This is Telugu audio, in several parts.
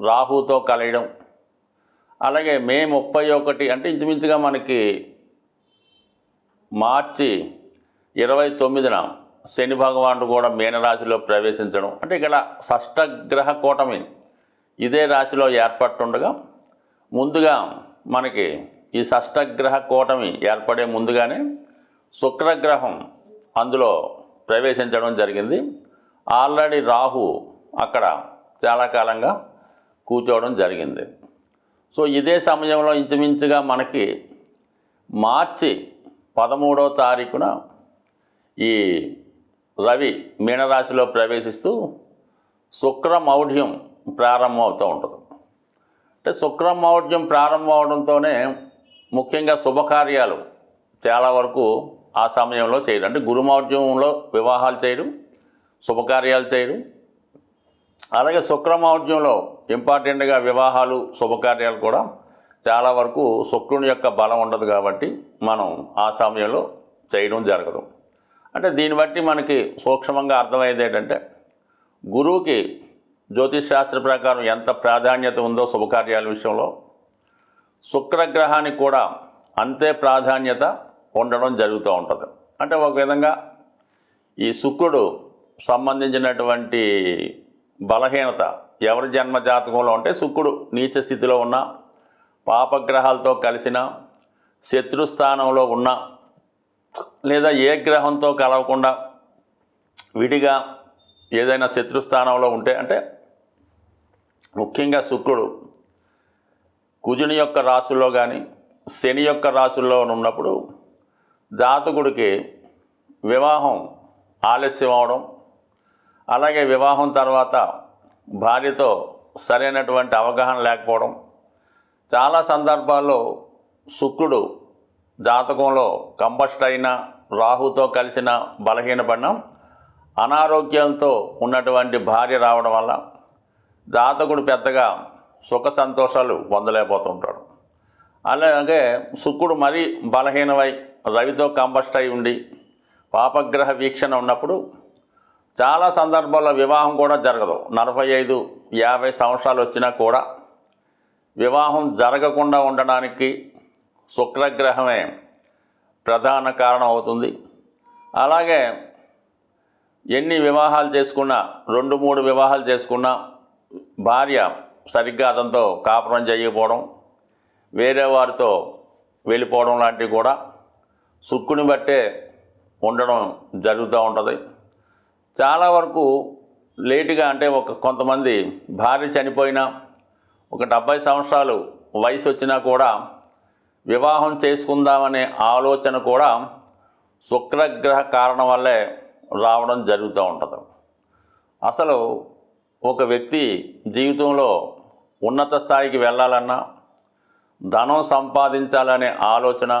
రాహుతో కలయడం. అలాగే మే ముప్పై ఒకటి అంటే ఇంచుమించుగా మనకి మార్చి ఇరవై తొమ్మిదిన శని భగవానుడు కూడా మీనరాశిలో ప్రవేశించడం. అంటే ఇక్కడ షష్టగ్రహ కూటమి ఇదే రాశిలో ఏర్పట్టుండగా ముందుగా మనకి ఈ షష్టగ్రహ కూటమి ఏర్పడే ముందుగానే శుక్రగ్రహం అందులో ప్రవేశించడం జరిగింది. ఆల్రెడీ రాహు అక్కడ చాలా కాలంగా కూర్చోవడం జరిగింది. సో ఇదే సమయంలో ఇంచుమించుగా మనకి మార్చి పదమూడో తారీఖున ఈ రవి మీనరాశిలో ప్రవేశిస్తూ శుక్రమౌఢ్యం ప్రారంభం అవుతూ ఉంటుంది. అంటే శుక్రమౌఢ్యం ప్రారంభం అవడంతోనే ముఖ్యంగా శుభకార్యాలు చాలా వరకు ఆ సమయంలో చేయడం అంటే గురుమౌఢ్యంలో వివాహాలు చేయడం శుభకార్యాలు చేయడం అలాగే శుక్రమౌర్యంలో ఇంపార్టెంట్గా వివాహాలు శుభకార్యాలు కూడా చాలా వరకు శుక్రుని యొక్క బలం ఉండదు కాబట్టి మనం ఆ సమయంలో చేయడం జరగదు. అంటే దీన్ని బట్టి మనకి సూక్ష్మంగా అర్థమయ్యేది ఏంటంటే గురువుకి జ్యోతిష్ శాస్త్ర ప్రకారం ఎంత ప్రాధాన్యత ఉందో శుభకార్యాల విషయంలో శుక్రగ్రహానికి కూడా అంతే ప్రాధాన్యత ఉండడం జరుగుతూ ఉంటుంది. అంటే ఒక విధంగా ఈ శుక్రుడు సంబంధించినటువంటి బలహీనత. ఎవరి జన్మ జాతకంలో ఉంటే శుక్రుడు నీచ స్థితిలో ఉన్న పాపగ్రహాలతో కలిసిన శత్రుస్థానంలో ఉన్న లేదా ఏ గ్రహంతో కలవకుండా విడిగా ఏదైనా శత్రుస్థానంలో ఉంటే అంటే ముఖ్యంగా శుక్రుడు కుజుని యొక్క రాశుల్లో కానీ శని యొక్క రాశుల్లో ఉన్నప్పుడు జాతకుడికి వివాహం ఆలస్యం అవడం అలాగే వివాహం తర్వాత భార్యతో సరైనటువంటి అవగాహన లేకపోవడం. చాలా సందర్భాల్లో శుక్రుడు జాతకంలో కంబస్ట్ అయిన రాహుతో కలిసిన బలహీనపడిన అనారోగ్యంతో ఉన్నటువంటి భార్య రావడం వల్ల జాతకుడు పెద్దగా సుఖ సంతోషాలు పొందలేకపోతుంటాడు. అలాగే శుక్రుడు మరీ బలహీనమై రవితో కంబస్ట్ అయి ఉండి పాపగ్రహ వీక్షణ ఉన్నప్పుడు చాలా సందర్భాల్లో వివాహం కూడా జరగదు. నలభై ఐదు యాభై సంవత్సరాలు వచ్చినా కూడా వివాహం జరగకుండా ఉండడానికి శుక్రగ్రహమే ప్రధాన కారణం అవుతుంది. అలాగే ఎన్ని వివాహాలు చేసుకున్నా రెండు మూడు వివాహాలు చేసుకున్నా భార్య సరిగ్గా అతనితో కాపురం చేయకపోవడం వేరే వారితో వెళ్ళిపోవడం లాంటివి కూడా సుక్కుని బట్టే ఉండడం జరుగుతూ ఉంటుంది. చాలా వరకు లేటుగా అంటే ఒక కొంతమంది భార్య చనిపోయినా ఒక డెబ్బై సంవత్సరాలు వయసు వచ్చినా కూడా వివాహం చేసుకుందామనే ఆలోచన కూడా శుక్రగ్రహ కారణం వల్లే రావడం జరుగుతూ ఉంటుంది. అసలు ఒక వ్యక్తి జీవితంలో ఉన్నత స్థాయికి వెళ్ళాలన్నా ధనం సంపాదించాలనే ఆలోచన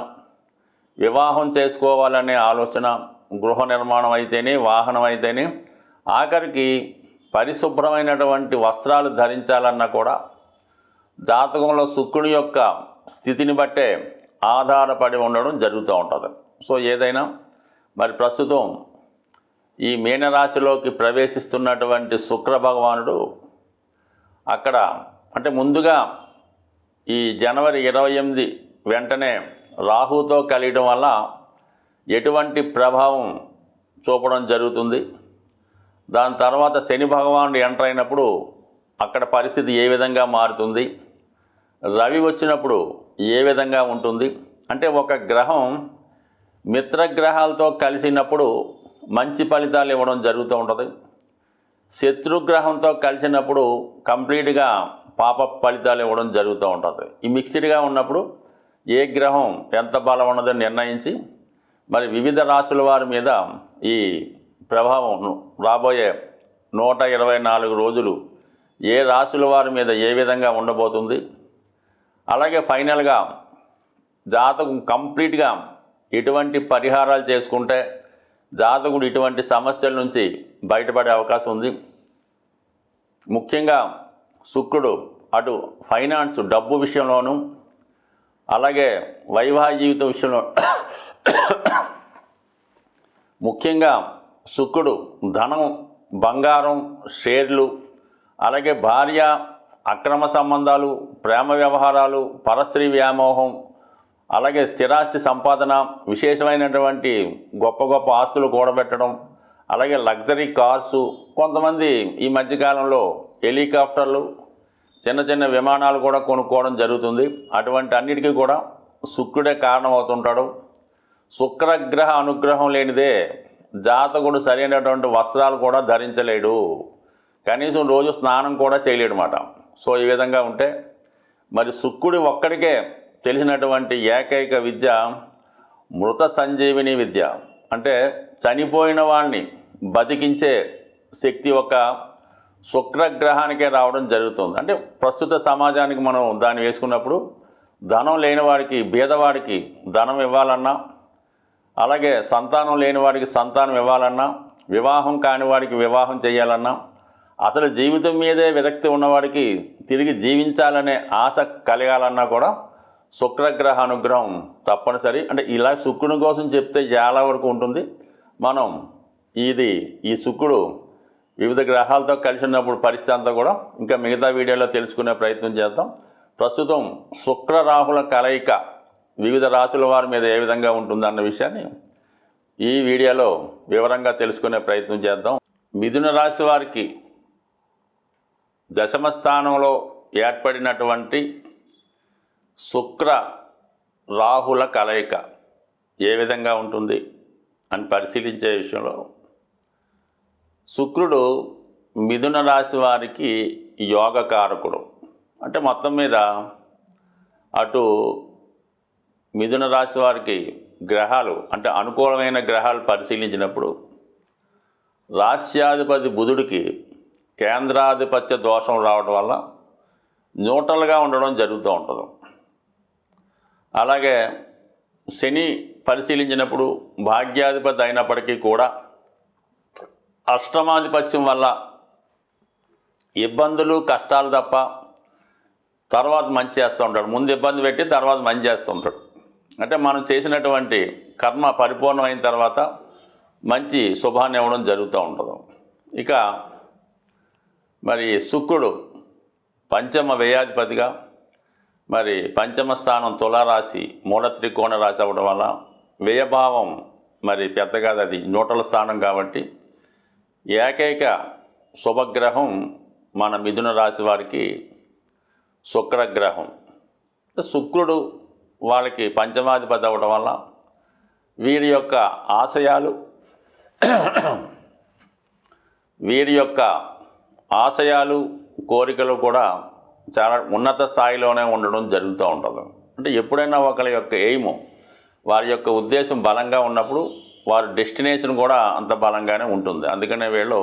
వివాహం చేసుకోవాలనే ఆలోచన గృహ నిర్మాణం అయితేనే వాహనం అయితేనే ఆఖరికి పరిశుభ్రమైనటువంటి వస్త్రాలు ధరించాలన్నా కూడా జాతకంలో శుక్రుని యొక్క స్థితిని బట్టే ఆధారపడి ఉండడం జరుగుతూ ఉంటుంది. సో ఏదైనా మరి ప్రస్తుతం ఈ మీనరాశిలోకి ప్రవేశిస్తున్నటువంటి శుక్ర భగవానుడు అక్కడ అంటే ముందుగా ఈ జనవరి ఇరవై ఎనిమిది వెంటనే రాహుతో కలియడం వల్ల ఎటువంటి ప్రభావం చూపడం జరుగుతుంది? దాని తర్వాత శని భగవానుడు ఎంటర్ అయినప్పుడు అక్కడ పరిస్థితి ఏ విధంగా మారుతుంది? రవి వచ్చినప్పుడు ఏ విధంగా ఉంటుంది? అంటే ఒక గ్రహం మిత్రగ్రహాలతో కలిసినప్పుడు మంచి ఫలితాలు ఇవ్వడం జరుగుతూ ఉంటుంది. శత్రుగ్రహంతో కలిసినప్పుడు కంప్లీట్గా పాప ఫలితాలు ఇవ్వడం జరుగుతూ ఉంటుంది. ఈ మిక్స్డ్గా ఉన్నప్పుడు ఏ గ్రహం ఎంత బలం ఉన్నదని నిర్ణయించి మరి వివిధ రాశుల వారి మీద ఈ ప్రభావం రాబోయే నూట ఇరవై నాలుగు రోజులు ఏ రాశుల వారి మీద ఏ విధంగా ఉండబోతుంది? అలాగే ఫైనల్గా జాతకం కంప్లీట్గా ఎటువంటి పరిహారాలు చేసుకుంటే జాతకుడు ఇటువంటి సమస్యల నుంచి బయటపడే అవకాశం ఉంది. ముఖ్యంగా శుక్రుడు అటు ఫైనాన్స్ డబ్బు విషయంలోనూ అలాగే వైవాహిక జీవితం విషయంలో ముఖ్యంగా శుక్రుడు ధనం బంగారం షేర్లు అలాగే భార్య అక్రమ సంబంధాలు ప్రేమ వ్యవహారాలు పరస్త్రీ వ్యామోహం అలాగే స్థిరాస్తి సంపాదన విశేషమైనటువంటి గొప్ప గొప్ప ఆస్తులు కూడబెట్టడం అలాగే లగ్జరీ కార్సు కొంతమంది ఈ మధ్యకాలంలో హెలికాప్టర్లు చిన్న చిన్న విమానాలు కూడా కొనుక్కోవడం జరుగుతుంది. అటువంటి అన్నిటికీ కూడా శుక్రుడే కారణమవుతుంటాడు. శుక్రగ్రహ అనుగ్రహం లేనిదే జాతకుడు సరైనటువంటి వస్త్రాలు కూడా ధరించలేడు. కనీసం రోజు స్నానం కూడా చేయలేడు సో ఈ విధంగా ఉంటే మరి శుక్రుడి ఒక్కడికే తెలిసినటువంటి ఏకైక విద్య మృత సంజీవిని విద్య. అంటే చనిపోయిన వాడిని బతికించే శక్తి ఒక శుక్రగ్రహానికే రావడం జరుగుతుంది. అంటే ప్రస్తుత సమాజానికి మనం దాన్ని వేసుకున్నప్పుడు ధనం లేని వాడికి బీదవాడికి ధనం ఇవ్వాలన్నా అలాగే సంతానం లేని వాడికి సంతానం ఇవ్వాలన్నా వివాహం కాని వాడికి వివాహం చేయాలన్నా అసలు జీవితం మీదే విరక్తి ఉన్నవాడికి తిరిగి జీవించాలనే ఆశ కలగాలన్నా కూడా శుక్రగ్రహ అనుగ్రహం తప్పనిసరి. అంటే ఇలా శుక్రుని కోసం చెప్తే చాలా వరకు ఉంటుంది. మనం ఇది ఈ శుక్రుడు వివిధ గ్రహాలతో కలిసి ఉన్నప్పుడు పరిస్థితి అంతా కూడా ఇంకా మిగతా వీడియోలో తెలుసుకునే ప్రయత్నం చేద్దాం. ప్రస్తుతం శుక్ర రాహుల కలయిక వివిధ రాశుల వారి మీద ఏ విధంగా ఉంటుందన్న విషయాన్ని ఈ వీడియోలో వివరంగా తెలుసుకునే ప్రయత్నం చేద్దాం. మిథున రాశి వారికి దశమ స్థానంలో ఏర్పడినటువంటి శుక్ర రాహుల కలయిక ఏ విధంగా ఉంటుంది అని పరిశీలించే విషయంలో శుక్రుడు మిథున రాశి వారికి యోగకారకుడు. అంటే మొత్తం మీద అటు మిథున రాశి వారికి గ్రహాలు అంటే అనుకూలమైన గ్రహాలు పరిశీలించినప్పుడు రాస్యాధిపతి బుధుడికి కేంద్రాధిపత్య దోషం రావడం వల్ల న్యూట్రల్గా ఉండడం జరుగుతూ ఉంటుంది. అలాగే శని పరిశీలించినప్పుడు భాగ్యాధిపతి అయినప్పటికీ కూడా అష్టమాధిపత్యం వల్ల ఇబ్బందులు కష్టాలు తప్ప తర్వాత మంచి చేస్తూ ఉంటాడు. ముందు ఇబ్బంది పెట్టి తర్వాత మంచి చేస్తూ ఉంటాడు. అంటే మనం చేసినటువంటి కర్మ పరిపూర్ణమైన తర్వాత మంచి శుభాన్ని ఇవ్వడం జరుగుతూ ఉంటుంది. ఇక మరి శుక్రుడు పంచమ వ్యయాధిపతిగా మరి పంచమ స్థానం తులారాశి మూల త్రికోణ రాశి అవ్వడం వల్ల వ్యయభావం మరి పెద్దగా అది న్యూట్రల్ స్థానం కాబట్టి ఏకైక శుభగ్రహం మన మిథున రాశి వారికి శుక్రగ్రహం. శుక్రుడు వాళ్ళకి పంచమాధిపతి అవ్వడం వల్ల వీరి యొక్క ఆశయాలు వీరి యొక్క ఆశయాలు కోరికలు కూడా చాలా ఉన్నత స్థాయిలోనే ఉండడం జరుగుతూ ఉంటుంది. అంటే ఎప్పుడైనా ఒకరి యొక్క ఎయిమ్ వారి యొక్క ఉద్దేశం బలంగా ఉన్నప్పుడు వారి డెస్టినేషన్ కూడా అంత బలంగానే ఉంటుంది. అందుకనే వీళ్ళు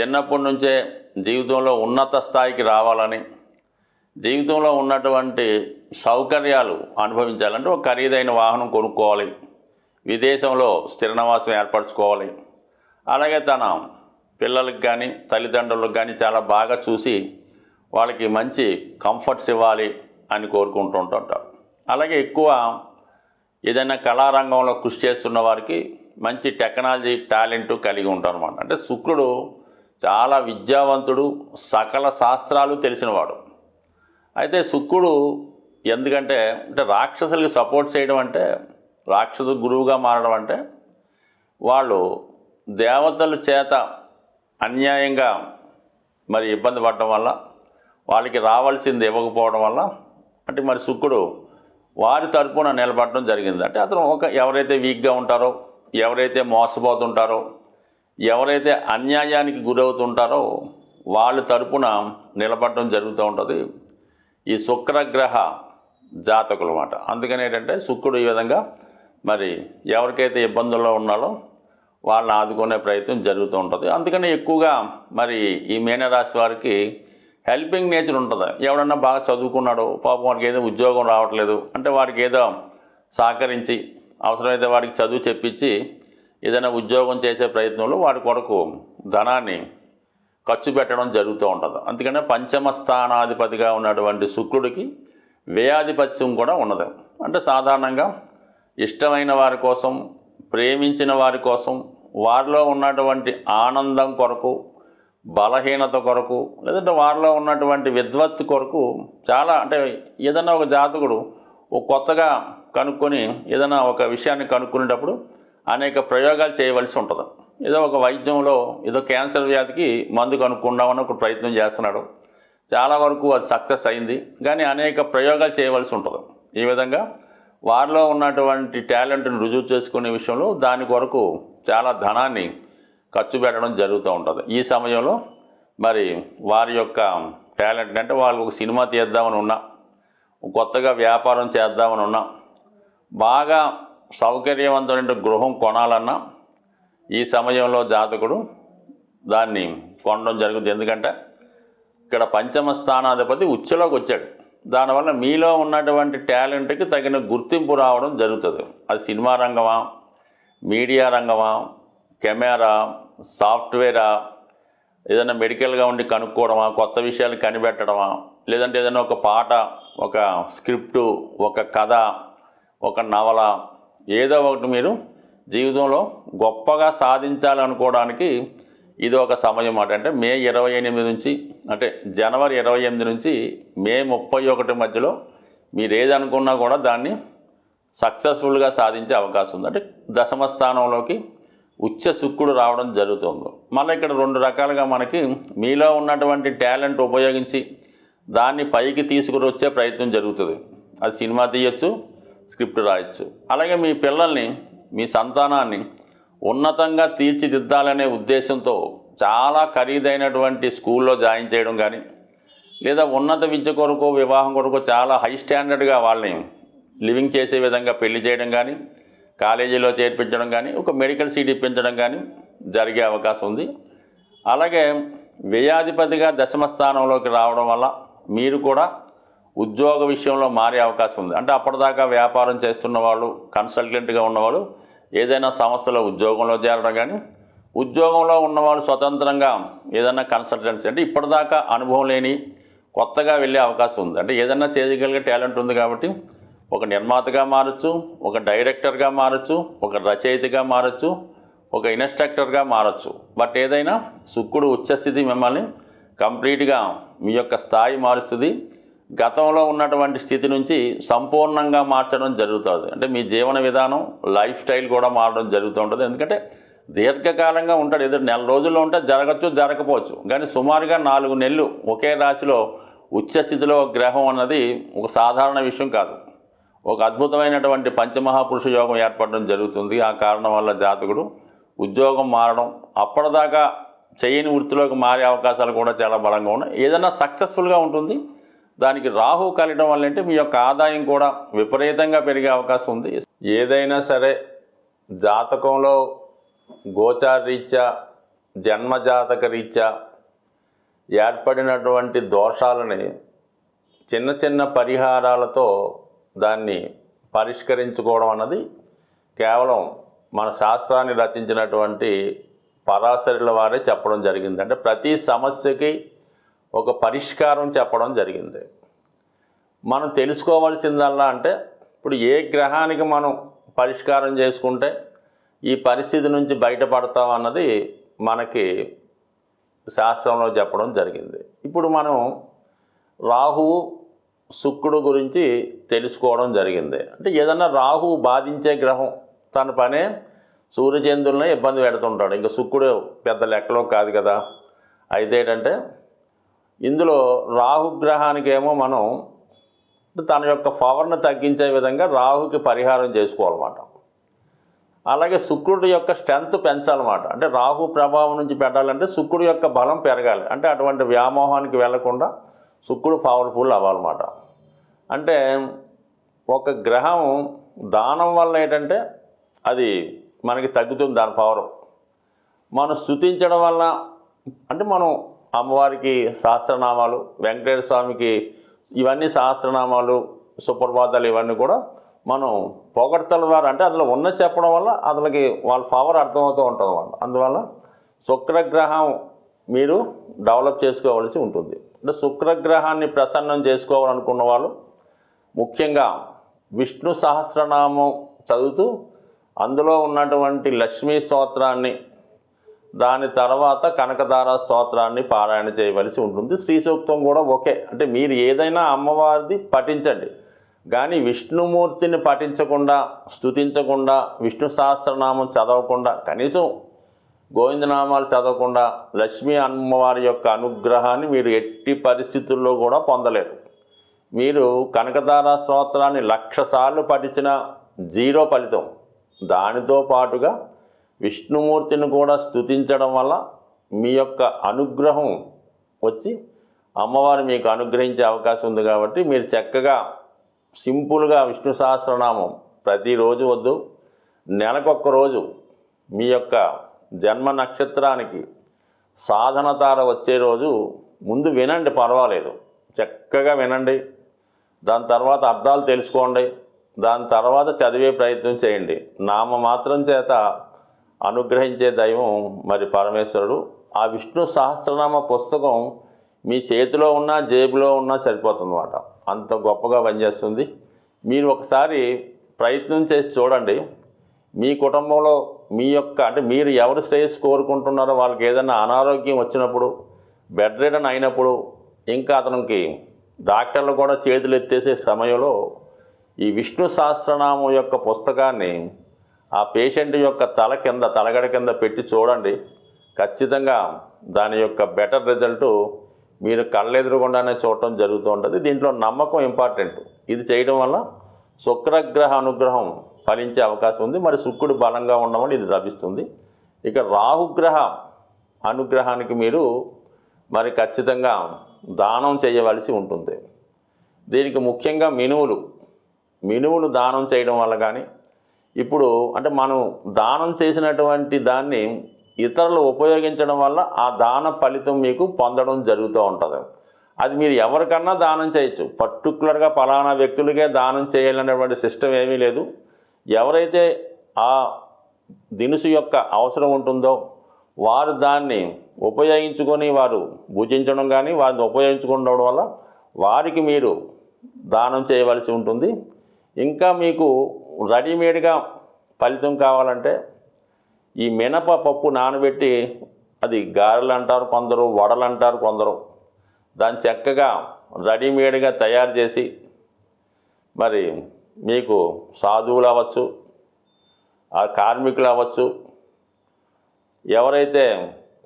చిన్నప్పటి నుంచే జీవితంలో ఉన్నత స్థాయికి రావాలని జీవితంలో ఉన్నటువంటి సౌకర్యాలు అనుభవించాలంటే ఒక ఖరీదైన వాహనం కొనుక్కోవాలి. విదేశంలో స్థిర నివాసం ఏర్పరచుకోవాలి. అలాగే తన పిల్లలకు కానీ తల్లిదండ్రులకు కానీ చాలా బాగా చూసి వాళ్ళకి మంచి కంఫర్ట్స్ ఇవ్వాలి అని కోరుకుంటూ ఉంటుంటారు. అలాగే ఎక్కువ ఏదైనా కళారంగంలో కృషి చేస్తున్న వారికి మంచి టెక్నాలజీ టాలెంట్ కలిగి ఉంటారు అనమాట అంటే శుక్రుడు చాలా విద్యావంతుడు సకల శాస్త్రాలు తెలిసినవాడు. అయితే శుక్రుడు ఎందుకంటే అంటే రాక్షసులకి సపోర్ట్ చేయడం అంటే రాక్షస గురువుగా మారడం అంటే వాళ్ళు దేవతల చేత అన్యాయంగా మరి ఇబ్బంది పడడం వల్ల వాళ్ళకి రావాల్సింది ఇవ్వకపోవడం వల్ల అంటే మరి శుక్రుడు వారి తరపున నిలబడడం జరిగింది. అంటే అతను ఒక ఎవరైతే వీక్గా ఉంటారో ఎవరైతే మోసపోతుంటారో ఎవరైతే అన్యాయానికి గురవుతుంటారో వాళ్ళ తరపున నిలబడడం జరుగుతూ ఉంటుంది. ఈ శుక్రగ్రహ జాతకులు అన్నమాట అందుకని ఏంటంటే శుక్రుడు ఈ విధంగా మరి ఎవరికైతే ఇబ్బందుల్లో ఉన్నాలో వాళ్ళని ఆదుకునే ప్రయత్నం జరుగుతూ ఉంటుంది. అందుకని ఎక్కువగా మరి ఈ మీనరాశి వారికి హెల్పింగ్ నేచర్ ఉంటుంది. ఎవడన్నా బాగా చదువుకున్నాడు పాపం వాడికి ఏదో ఉద్యోగం రావట్లేదు అంటే వాడికి ఏదో సహకరించి అవసరమైతే వాడికి చదువు చెప్పించి ఏదైనా ఉద్యోగం చేసే ప్రయత్నంలో వాడి కొరకు ధనాన్ని ఖర్చు పెట్టడం జరుగుతూ ఉంటుంది. అందుకనే పంచమ స్థానాధిపతిగా ఉన్నటువంటి శుక్రుడికి వ్యయాధిపత్యం కూడా ఉన్నది. అంటే సాధారణంగా ఇష్టమైన వారి కోసం ప్రేమించిన వారి కోసం వారిలో ఉన్నటువంటి ఆనందం కొరకు బలహీనత కొరకు లేదంటే వారిలో ఉన్నటువంటి విద్వత్తు కొరకు చాలా అంటే ఏదైనా ఒక జాతకుడు ఒక కొత్తగా కనుక్కొని ఏదైనా ఒక విషయాన్ని కనుక్కునేటప్పుడు అనేక ప్రయోగాలు చేయవలసి ఉంటుంది. ఏదో ఒక వైద్యంలో ఏదో క్యాన్సర్ వ్యాధికి మందు కనుక్కుందామని ఒక ప్రయత్నం చేస్తున్నాడు. చాలా వరకు అది సక్సెస్ అయింది. కానీ అనేక ప్రయోగాలు చేయవలసి ఉంటుంది. ఈ విధంగా వారిలో ఉన్నటువంటి టాలెంట్ని రుజువు చేసుకునే విషయంలో దాని కొరకు చాలా ధనాన్ని ఖర్చు పెట్టడం జరుగుతూ ఉంటుంది. ఈ సమయంలో మరి వారి యొక్క టాలెంట్ అంటే వాళ్ళు ఒక సినిమా తీద్దామని ఉన్నా కొత్తగా వ్యాపారం చేద్దామని ఉన్నా బాగా సౌకర్యవంతమైన గృహం కొనాలన్నా ఈ సమయంలో జాతకుడు దాన్ని కొనడం జరుగుతుంది. ఎందుకంటే ఇక్కడ పంచమ స్థానాధిపతి ఉచ్చలోకి వచ్చాడు. దానివల్ల మీలో ఉన్నటువంటి టాలెంట్కి తగిన గుర్తింపు రావడం జరుగుతుంది. అది సినిమా రంగమా? మీడియా రంగమా? కెమెరా? సాఫ్ట్వేరా? ఏదైనా మెడికల్గా ఉండి కనుక్కోవడమా? కొత్త విషయాలు కనిపెట్టడమా? లేదంటే ఏదైనా ఒక పాట ఒక స్క్రిప్టు ఒక కథ ఒక నవల ఏదో ఒకటి మీరు జీవితంలో గొప్పగా సాధించాలనుకోవడానికి ఇది ఒక సమయం మాట. అంటే మే ఇరవై ఎనిమిది నుంచి అంటే జనవరి ఇరవై ఎనిమిది నుంచి మే ముప్పై ఒకటి మధ్యలో మీరు ఏదనుకున్నా కూడా దాన్ని సక్సెస్ఫుల్గా సాధించే అవకాశం ఉంది. అంటే దశమ స్థానంలోకి ఉచ్చ శుక్రుడు రావడం జరుగుతుంది. మళ్ళీ ఇక్కడ రెండు రకాలుగా మనకి మీలో ఉన్నటువంటి టాలెంట్ ఉపయోగించి దాన్ని పైకి తీసుకుని వచ్చే ప్రయత్నం జరుగుతుంది. అది సినిమా తీయచ్చు స్క్రిప్ట్ రాయొచ్చు. అలాగే మీ పిల్లల్ని మీ సంతానాన్ని ఉన్నతంగా తీర్చిదిద్దాలనే ఉద్దేశంతో చాలా ఖరీదైనటువంటి స్కూల్లో జాయిన్ చేయడం కానీ లేదా ఉన్నత విద్య కొరకు వివాహం కొరకు చాలా హై స్టాండర్డ్గా వాళ్ళని లివింగ్ చేసే విధంగా పెళ్ళి చేయడం కానీ కాలేజీలో చేర్పించడం కానీ ఒక మెడికల్ సీట్ ఇప్పించడం కానీ జరిగే అవకాశం ఉంది. అలాగే వ్యయాధిపతిగా దశమ స్థానంలోకి రావడం వల్ల మీరు కూడా ఉద్యోగ విషయంలో మారే అవకాశం ఉంది. అంటే అప్పటిదాకా వ్యాపారం చేస్తున్న వాళ్ళు కన్సల్టెంట్గా ఉన్నవాళ్ళు ఏదైనా సంస్థలో ఉద్యోగంలో చేరడం కానీ ఉద్యోగంలో ఉన్నవాళ్ళు స్వతంత్రంగా ఏదైనా కన్సల్టెన్సీ అంటే ఇప్పటిదాకా అనుభవం లేని కొత్తగా వెళ్ళే అవకాశం ఉంది. అంటే ఏదైనా చేయగలిగే టాలెంట్ ఉంది కాబట్టి ఒక నిర్మాతగా మారచ్చు ఒక డైరెక్టర్గా మారచ్చు ఒక రచయితగా మారచ్చు ఒక ఇన్స్ట్రక్టర్గా మారచ్చు. బట్ ఏదైనా శుక్రుడు ఉచ్చస్థితి మిమ్మల్ని కంప్లీట్గా మీ యొక్క స్థాయి మారుస్తుంది. గతంలో ఉన్నటువంటి స్థితి నుంచి సంపూర్ణంగా మార్చడం జరుగుతుంది. అంటే మీ జీవన విధానం లైఫ్ స్టైల్ కూడా మారడం జరుగుతూ ఉంటుంది. ఎందుకంటే దీర్ఘకాలంగా ఉంటాడు. ఏదో నెల రోజుల్లో ఉంటే జరగచ్చు జరగకపోవచ్చు. కానీ సుమారుగా నాలుగు నెలలు ఒకే రాశిలో ఉచ్చస్థితిలో గ్రహం అన్నది ఒక సాధారణ విషయం కాదు. ఒక అద్భుతమైనటువంటి పంచమహాపురుష యోగం ఏర్పడడం జరుగుతుంది. ఆ కారణం వల్ల జాతకుడు ఉద్యోగం మారడం అప్పటిదాకా చేయని వృత్తిలోకి మారే అవకాశాలు కూడా చాలా బలంగా ఉన్నాయి. ఏదైనా సక్సెస్ఫుల్గా ఉంటుంది. దానికి రాహు కలగడం వల్ల అంటే మీ యొక్క ఆదాయం కూడా విపరీతంగా పెరిగే అవకాశం ఉంది. ఏదైనా సరే జాతకంలో గోచార రీత్యా జన్మజాతక రీత్యా ఏర్పడినటువంటి దోషాలని చిన్న చిన్న పరిహారాలతో దాన్ని పరిష్కరించుకోవడం అన్నది కేవలం మన శాస్త్రాన్ని రచించినటువంటి పరాశరుల వారే చెప్పడం జరిగింది అంటే ప్రతి సమస్యకి ఒక పరిష్కారం చెప్పడం జరిగింది. మనం తెలుసుకోవాల్సిందల్లా అంటే ఇప్పుడు ఏ గ్రహానికి మనం పరిష్కారం చేసుకుంటే ఈ పరిస్థితి నుంచి బయటపడతాం అన్నది మనకి శాస్త్రంలో చెప్పడం జరిగింది. ఇప్పుడు మనం రాహువు శుక్రుడు గురించి తెలుసుకోవడం జరిగింది. అంటే ఏదన్నా రాహువు బాధించే గ్రహం తన పనే సూర్యచంద్రులనే ఇబ్బంది పెడుతుంటాడు. ఇంకా శుక్రుడు పెద్ద లెక్కలో కాదు కదా. అయితే ఏంటంటే ఇందులో రాహుగ్రహానికేమో మనం తన యొక్క పవర్ను తగ్గించే విధంగా రాహుకి పరిహారం చేసుకోవాలన్నమాట. అలాగే శుక్రుడి యొక్క స్ట్రెంత్ పెంచాలన్నమాట. అంటే రాహు ప్రభావం నుంచి పెట్టాలంటే శుక్రుడి యొక్క బలం పెరగాలి. అంటే అటువంటి వ్యామోహానికి వెళ్ళకుండా శుక్రుడు పవర్ఫుల్ అవ్వాలన్నమాట. అంటే ఒక గ్రహం దానం వల్ల ఏంటంటే అది మనకి తగ్గుతుంది దాని పవర్ మనం స్థుతించడం వల్ల అంటే మనం అమ్మవారికి సహస్రనామాలు వెంకటేశ్వర స్వామికి ఇవన్నీ సహస్రనామాలు సుప్రభాతాలు ఇవన్నీ కూడా మనం పొగడతల ద్వారా అంటే అందులో ఉన్న చెప్పడం వల్ల అతనికి వాళ్ళ పవర్ అర్థమవుతూ ఉంటుంది అన్నమాట. అందువల్ల శుక్రగ్రహం మీరు డెవలప్ చేసుకోవాల్సి ఉంటుంది. అంటే శుక్రగ్రహాన్ని ప్రసన్నం చేసుకోవాలనుకున్న వాళ్ళు ముఖ్యంగా విష్ణు సహస్రనామం చదువుతూ అందులో ఉన్నటువంటి లక్ష్మీ స్తోత్రాన్ని దాని తర్వాత కనకదార స్తోత్రాన్ని పారాయణ చేయవలసి ఉంటుంది. శ్రీ సూక్తం కూడా ఓకే. అంటే మీరు ఏదైనా అమ్మవారిది పఠించండి. కానీ విష్ణుమూర్తిని పఠించకుండా స్తుతించకుండా విష్ణు సహస్రనామం చదవకుండా కనీసం గోవిందనామాలు చదవకుండా లక్ష్మీ అమ్మవారి యొక్క అనుగ్రహాన్ని మీరు ఎట్టి పరిస్థితుల్లో కూడా పొందలేరు. మీరు కనకదార స్తోత్రాన్ని లక్ష సార్లు పఠించిన జీరో ఫలితం. దానితో పాటుగా విష్ణుమూర్తిని కూడా స్తుతించడం వల్ల మీ యొక్క అనుగ్రహం వచ్చి అమ్మవారు మీకు అనుగ్రహించే అవకాశం ఉంది కాబట్టి మీరు చక్కగా సింపుల్గా విష్ణు సహస్రనామం ప్రతిరోజు వద్దు. నెలకొక్క రోజు మీ యొక్క జన్మ నక్షత్రానికి సాధన తార వచ్చే రోజు ముందు వినండి పర్వాలేదు. చక్కగా వినండి. దాని తర్వాత అర్థాలు తెలుసుకోండి. దాని తర్వాత చదివే ప్రయత్నం చేయండి. నామ మాత్రం చేత అనుగ్రహించే దైవం మరి పరమేశ్వరుడు. ఆ విష్ణు సహస్రనామ పుస్తకం మీ చేతిలో ఉన్నా జేబులో ఉన్నా సరిపోతుందన్నమాట. అంత గొప్పగా పనిచేస్తుంది. మీరు ఒకసారి ప్రయత్నం చేసి చూడండి. మీ కుటుంబంలో మీ యొక్క అంటే మీరు ఎవరు శ్రేయస్సు కోరుకుంటున్నారో వాళ్ళకి ఏదైనా అనారోగ్యం వచ్చినప్పుడు బెడ్ రిడన్ అయినప్పుడు ఇంకా అతనికి డాక్టర్లు కూడా చేతులు ఎత్తేసే సమయంలో ఈ విష్ణు సహస్రనామం యొక్క పుస్తకాన్ని ఆ పేషెంట్ యొక్క తల కింద తలగడ కింద పెట్టి చూడండి. ఖచ్చితంగా దాని యొక్క బెటర్ రిజల్ట్ మీరు కళ్ళెదురుగుండానే చూడటం జరుగుతూ ఉంటుంది. దీంట్లో నమ్మకం ఇంపార్టెంట్. ఇది చేయడం వల్ల శుక్రగ్రహ అనుగ్రహం ఫలించే అవకాశం ఉంది. మరి శుక్రుడు బలంగా ఉండమని ఇది లభిస్తుంది. ఇక రాహుగ్రహ అనుగ్రహానికి మీరు మరి ఖచ్చితంగా దానం చేయవలసి ఉంటుంది. దీనికి ముఖ్యంగా మినువులు మినువులు దానం చేయడం వల్ల కానీ ఇప్పుడు అంటే మనం దానం చేసినటువంటి దాన్ని ఇతరులు ఉపయోగించడం వల్ల ఆ దాన ఫలితం మీకు పొందడం జరుగుతూ ఉంటుంది. అది మీరు ఎవరికన్నా దానం చేయొచ్చు. పర్టికులర్గా ఫలానా వ్యక్తులకే దానం చేయాలనేటువంటి సిస్టమ్ ఏమీ లేదు. ఎవరైతే ఆ దినుసు యొక్క అవసరం ఉంటుందో వారు దాన్ని ఉపయోగించుకొని వారు భుజించడం కానీ వారిని ఉపయోగించుకుండడం వల్ల వారికి మీరు దానం చేయవలసి ఉంటుంది. ఇంకా మీకు రెడీమేడ్గా ఫలితం కావాలంటే ఈ మినప పప్పు నానబెట్టి అది గారెలు అంటారు కొందరు వడలు అంటారు కొందరు. దాన్ని చక్కగా రెడీమేడ్గా తయారు చేసి మరి మీకు సాధువులు అవ్వచ్చు ఆ కార్మికులు అవ్వచ్చు ఎవరైతే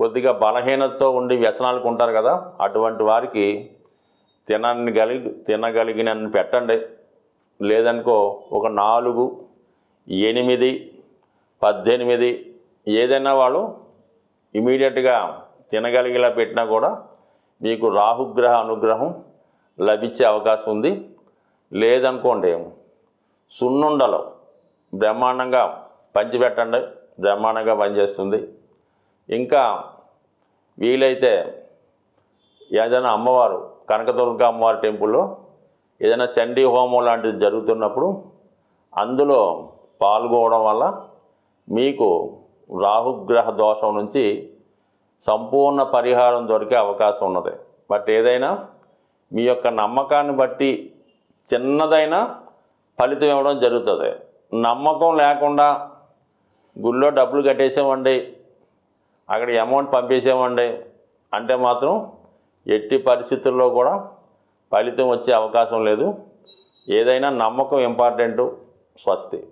కొద్దిగా బలహీనతతో ఉండి వ్యసనాలకు ఉంటారు కదా అటువంటి వారికి తినని కలిగి తినగలిగినన్ని పెట్టండి. లేదనుకో ఒక నాలుగు ఎనిమిది పద్దెనిమిది ఏదైనా వాళ్ళు ఇమీడియట్గా తినగలిగేలా పెట్టినా కూడా మీకు రాహుగ్రహ అనుగ్రహం లభించే అవకాశం ఉంది. లేదనుకోండి సున్నుండలు బ్రహ్మాండంగా పంచిపెట్టండి బ్రహ్మాండంగా పనిచేస్తుంది. ఇంకా వీలైతే ఏదైనా అమ్మవారు కనకదుర్గ అమ్మవారి టెంపుల్లో ఏదైనా చండీ హోమం లాంటిది జరుగుతున్నప్పుడు అందులో పాల్గొనడం వల్ల మీకు రాహుగ్రహ దోషం నుంచి సంపూర్ణ పరిహారం దొరికే అవకాశం ఉన్నది. బట్ ఏదైనా మీ యొక్క నమ్మకాన్ని బట్టి చిన్నదైనా ఫలితం ఇవ్వడం జరుగుతుంది. నమ్మకం లేకుండా గుళ్ళో డబ్బులు కట్టేసామండి అక్కడ అమౌంట్ పంపేసామండి అంటే మాత్రం ఎట్టి పరిస్థితుల్లో కూడా ఫలితం వచ్చే అవకాశం లేదు. ఏదైనా నమ్మకం ఇంపార్టెంటు స్వస్తి.